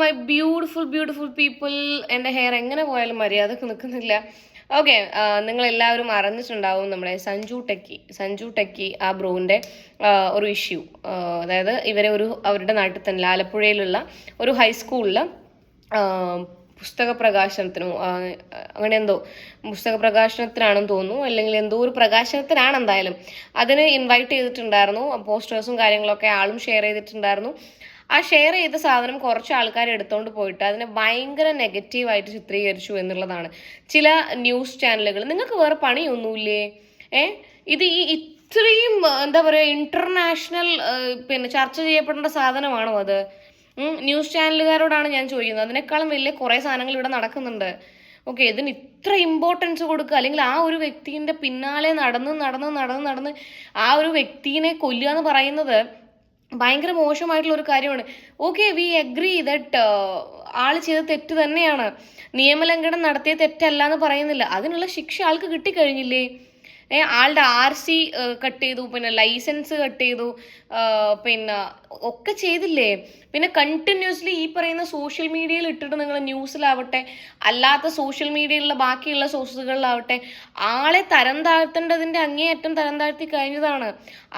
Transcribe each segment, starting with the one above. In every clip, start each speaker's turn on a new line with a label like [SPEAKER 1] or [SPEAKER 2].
[SPEAKER 1] My beautiful beautiful people എന്റെ hair എങ്ങനെ പോയാലും മര്യാദയ്ക്ക് നിൽക്കുന്നില്ല ഓക്കെ നിങ്ങൾ എല്ലാവരും അറിഞ്ഞിട്ടുണ്ടാവും നമ്മുടെ സഞ്ജു ടെക്കി. സഞ്ജു ടെക്കി ആ ബ്രോവിന്റെ ഒരു ഇഷ്യൂ അതായത് ഇവരെ ഒരു അവരുടെ നാട്ടിൽ തന്നെ ആലപ്പുഴയിലുള്ള ഒരു ഹൈസ്കൂളിൽ പുസ്തക പ്രകാശനത്തിനോ അങ്ങനെ എന്തോ പുസ്തക പ്രകാശനത്തിനാണെന്ന് തോന്നുന്നു. അല്ലെങ്കിൽ എന്തോ ഒരു പ്രകാശനത്തിനാണ് എന്തായാലും. അതിന് ഇൻവൈറ്റ് ചെയ്തിട്ടുണ്ടായിരുന്നു. പോസ്റ്റേഴ്സും കാര്യങ്ങളൊക്കെ ആളും ഷെയർ ചെയ്തിട്ടുണ്ടായിരുന്നു. ആ ഷെയർ ചെയ്ത സാധനം കുറച്ച് ആൾക്കാർ എടുത്തുകൊണ്ട് പോയിട്ട് അതിനെ ഭയങ്കര നെഗറ്റീവായിട്ട് ചിത്രീകരിച്ചു എന്നുള്ളതാണ്. ചില ന്യൂസ് ചാനലുകൾ നിങ്ങൾക്ക് വേറെ പണിയൊന്നുമില്ലേ? ഏ? ഇത് ഈ ഇത്രയും എന്താ പറയുക ഇന്റർനാഷണൽ പിന്നെ ചർച്ച ചെയ്യപ്പെടേണ്ട സാധനമാണോ അത്? ന്യൂസ് ചാനലുകാരോടാണ് ഞാൻ ചോദിക്കുന്നത്. അതിനേക്കാളും വലിയ കുറേ സാധനങ്ങൾ ഇവിടെ നടക്കുന്നുണ്ട്. ഓക്കെ ഇതിന് ഇത്ര ഇമ്പോർട്ടൻസ് കൊടുക്കുക. അല്ലെങ്കിൽ ആ ഒരു വ്യക്തിന്റെ പിന്നാലെ നടന്ന് നടന്ന് നടന്ന് നടന്ന് ആ ഒരു വ്യക്തിനെ കൊല്ലുക എന്ന് പറയുന്നത് ഭയങ്കര മോശമായിട്ടുള്ള ഒരു കാര്യമാണ്. ഓക്കെ വി അഗ്രി ദറ്റ് ആൾ ചെയ്ത തെറ്റ് തന്നെയാണ്. നിയമലംഘനം നടത്തിയ തെറ്റല്ല എന്ന് പറയുന്നില്ല. അതിനുള്ള ശിക്ഷ ആൾക്ക് കിട്ടിക്കഴിഞ്ഞില്ലേ? ആളുടെ ആർ സി കട്ട് ചെയ്തു പിന്നെ ലൈസൻസ് കട്ട് ചെയ്തു പിന്നെ ഒക്കെ ചെയ്തില്ലേ? പിന്നെ കണ്ടിന്യൂസ്ലി ഈ പറയുന്ന സോഷ്യൽ മീഡിയയിൽ ഇട്ടിട്ട് നിങ്ങൾ ന്യൂസിലാവട്ടെ അല്ലാത്ത സോഷ്യൽ മീഡിയയിലുള്ള ബാക്കിയുള്ള സോഴ്സുകളിലാവട്ടെ ആളെ തരം താഴ്ത്തേണ്ടതിന്റെ അങ്ങേയറ്റം തരം താഴ്ത്തി കഴിഞ്ഞതാണ്.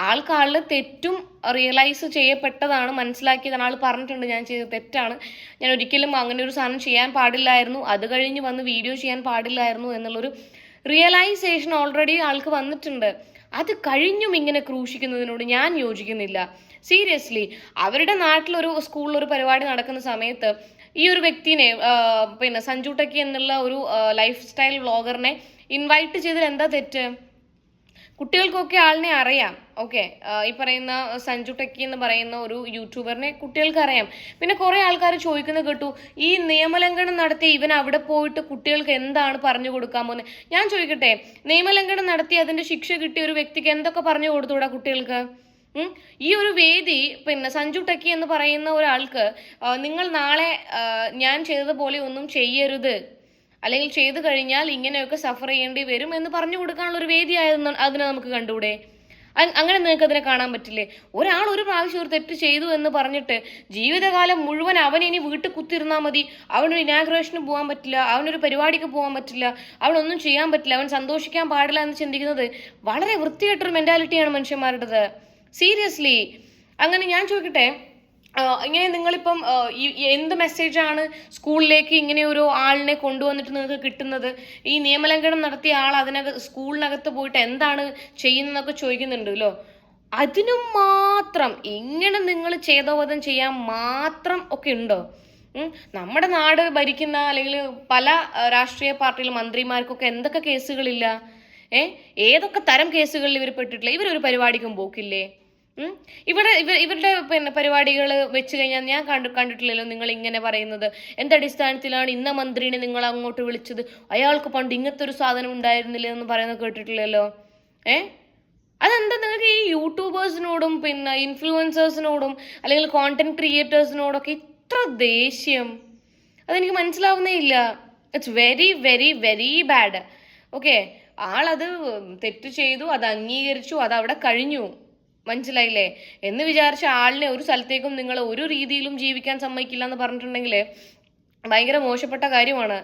[SPEAKER 1] ആൾക്ക് ആളുടെ തെറ്റും റിയലൈസ് ചെയ്യപ്പെട്ടതാണ് മനസ്സിലാക്കിയതാണ് ആൾ പറഞ്ഞിട്ടുണ്ട് ഞാൻ ചെയ്ത തെറ്റാണ്. ഞാൻ ഒരിക്കലും അങ്ങനെ ഒരു സാധനം ചെയ്യാൻ പാടില്ലായിരുന്നു അത് കഴിഞ്ഞ് വന്ന് വീഡിയോ ചെയ്യാൻ പാടില്ലായിരുന്നു എന്നുള്ളൊരു റിയലൈസേഷൻ ഓൾറെഡി ആൾക്ക് വന്നിട്ടുണ്ട്. അത് കഴിഞ്ഞും ഇങ്ങനെ ക്രൂശിക്കുന്നതിനോട് ഞാൻ യോജിക്കുന്നില്ല. സീരിയസ്ലി അവരുടെ നാട്ടിലൊരു സ്കൂളിലൊരു പരിപാടി നടക്കുന്ന സമയത്ത് ഈ ഒരു വ്യക്തിനെ പിന്നെ സഞ്ജു ടെക്കി എന്നുള്ള ഒരു ലൈഫ് സ്റ്റൈൽ വ്ളോഗറിനെ ഇൻവൈറ്റ് ചെയ്തതിൽ എന്താ തെറ്റ്? കുട്ടികൾക്കൊക്കെ ആളിനെ അറിയാം. ഓക്കെ ഈ പറയുന്ന സഞ്ജു ടെക്കി എന്ന് പറയുന്ന ഒരു യൂട്യൂബറിനെ കുട്ടികൾക്ക് അറിയാം. പിന്നെ കുറെ ആൾക്കാർ ചോദിക്കുന്നത് കേട്ടു ഈ നിയമലംഘനം നടത്തി ഇവൻ അവിടെ പോയിട്ട് കുട്ടികൾക്ക് എന്താണ് പറഞ്ഞു കൊടുക്കാൻ പോകുന്നത് ഞാൻ ചോദിക്കട്ടെ നിയമലംഘനം നടത്തി അതിന്റെ ശിക്ഷ കിട്ടിയ ഒരു വ്യക്തിക്ക് എന്തൊക്കെ പറഞ്ഞു കൊടുത്തൂടാ കുട്ടികൾക്ക്? ഈ ഒരു വേദി പിന്നെ സഞ്ജു ടെക്കി എന്ന് പറയുന്ന ഒരാൾക്ക് നിങ്ങൾ നാളെ ഞാൻ ചെയ്തതുപോലെ ഒന്നും ചെയ്യരുത്. അല്ലെങ്കിൽ ചെയ്തു കഴിഞ്ഞാൽ ഇങ്ങനെയൊക്കെ സഫർ ചെയ്യേണ്ടി വരും എന്ന് പറഞ്ഞു കൊടുക്കാനുള്ള ഒരു വേദിയായിരുന്നു അതിനെ നമുക്ക് കണ്ടൂടെ അ- അങ്ങനെ നിങ്ങൾക്ക് അതിനെ കാണാൻ പറ്റില്ലേ? ഒരാൾ ഒരു പ്രാവശ്യം ഒരു തെറ്റ് ചെയ്തു എന്ന് പറഞ്ഞിട്ട് ജീവിതകാലം മുഴുവൻ അവൻ ഇനി വീട്ടിൽ കുത്തിരുന്നാൽ മതി. അവനൊരു ഇനാഗ്രേഷന് പോകാൻ പറ്റില്ല അവനൊരു പരിപാടിക്ക് പോകാൻ പറ്റില്ല അവനൊന്നും ചെയ്യാൻ പറ്റില്ല അവൻ സന്തോഷിക്കാൻ പാടില്ല എന്ന് ചിന്തിക്കുന്നത് വളരെ വൃത്തികെട്ടൊരു മെന്റാലിറ്റിയാണ് മനുഷ്യന്മാരുടേത്. സീരിയസ്ലി അങ്ങനെ ഞാൻ ചോദിക്കട്ടെ ഇങ്ങനെ നിങ്ങളിപ്പം ഈ- എന്ത് മെസ്സേജാണ് സ്കൂളിലേക്ക് ഇങ്ങനെ ഒരു ആളിനെ കൊണ്ടുവന്നിട്ട് നിങ്ങൾക്ക് കിട്ടുന്നത്? ഈ നിയമലംഘനം നടത്തിയ ആൾ അതിനകത്ത് സ്കൂളിനകത്ത് പോയിട്ട് എന്താണ് ചെയ്യുന്നതെന്നൊക്കെ ചോദിക്കുന്നുണ്ടല്ലോ അതിനും മാത്രം ഇങ്ങനെ നിങ്ങൾ ഛേദോവധം ചെയ്യാൻ മാത്രം ഒക്കെ ഉണ്ടോ? നമ്മുടെ നാട് ഭരിക്കുന്ന അല്ലെങ്കിൽ പല രാഷ്ട്രീയ പാർട്ടിയിലെ മന്ത്രിമാർക്കൊക്കെ എന്തൊക്കെ കേസുകളില്ല? ഏ ഏതൊക്കെ തരം കേസുകളിൽ ഇവർ പെട്ടിട്ടില്ല? ഇവരൊരു പരിപാടിക്കും പോക്കില്ലേ. ഇവിടെ ഇവർ ഇവരുടെ പിന്നെ പരിപാടികൾ വെച്ച് കഴിഞ്ഞാൽ ഞാൻ കണ്ടു കണ്ടിട്ടില്ലല്ലോ നിങ്ങൾ ഇങ്ങനെ പറയുന്നത് എന്തടിസ്ഥാനത്തിലാണ് ഇന്ന മന്ത്രിനെ നിങ്ങൾ അങ്ങോട്ട് വിളിച്ചത്? അയാൾക്ക് പണ്ട് ഇങ്ങനത്തെ ഒരു സാധനം ഉണ്ടായിരുന്നില്ല എന്ന് പറയുന്നത് കേട്ടിട്ടില്ലല്ലോ. ഏ? അതെന്താ നിങ്ങൾക്ക് ഈ യൂട്യൂബേഴ്സിനോടും പിന്നെ ഇൻഫ്ലുവൻസേഴ്സിനോടും അല്ലെങ്കിൽ കോണ്ടന്റ് ക്രിയേറ്റേഴ്സിനോടൊക്കെ ഇത്ര ദേഷ്യം? അതെനിക്ക് മനസ്സിലാവുന്നേ ഇല്ല. It's very very very bad okay ആളത് തെറ്റ് ചെയ്തു അത് അംഗീകരിച്ചു അത് അവിടെ കഴിഞ്ഞു. മനസ്സിലായില്ലേ? എന്ന് വിചാരിച്ച ആളിനെ ഒരു സ്ഥലത്തേക്കും നിങ്ങൾ ഒരു രീതിയിലും ജീവിക്കാൻ സമ്മതിക്കില്ല എന്ന് പറഞ്ഞിട്ടുണ്ടെങ്കിൽ ഭയങ്കര മോശപ്പെട്ട കാര്യമാണ്.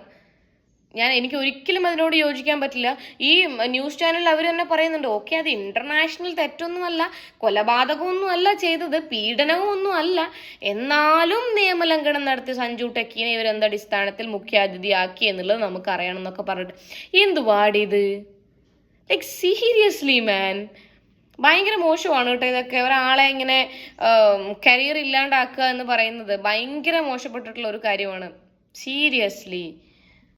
[SPEAKER 1] ഞാൻ എനിക്ക് ഒരിക്കലും അതിനോട് യോജിക്കാൻ പറ്റില്ല. ഈ ന്യൂസ് ചാനലിൽ അവർ തന്നെ പറയുന്നുണ്ട് ഓക്കെ അത് ഇന്റർനാഷണൽ തെറ്റൊന്നുമല്ല കൊലപാതകമൊന്നും അല്ല ചെയ്തത് പീഡനവും ഒന്നും അല്ല എന്നാലും നിയമലംഘനം നടത്തി സഞ്ജു ടെക്കിനെ ഇവർ എന്തടിസ്ഥാനത്തിൽ മുഖ്യാതിഥിയാക്കി എന്നുള്ളത് നമുക്ക് അറിയണം എന്നൊക്കെ പറഞ്ഞിട്ട്. എന്തുവാടിയത് ലൈക്ക് സീരിയസ്ലി മാൻ ഭയങ്കര മോശമാണ് കേട്ടോ ഇതൊക്കെ. ഒരാളെ ഇങ്ങനെ കരിയർ ഇല്ലാണ്ടാക്കുക എന്ന് പറയുന്നത് ഭയങ്കര മോശപ്പെട്ടിട്ടുള്ള ഒരു കാര്യമാണ്. സീരിയസ്ലി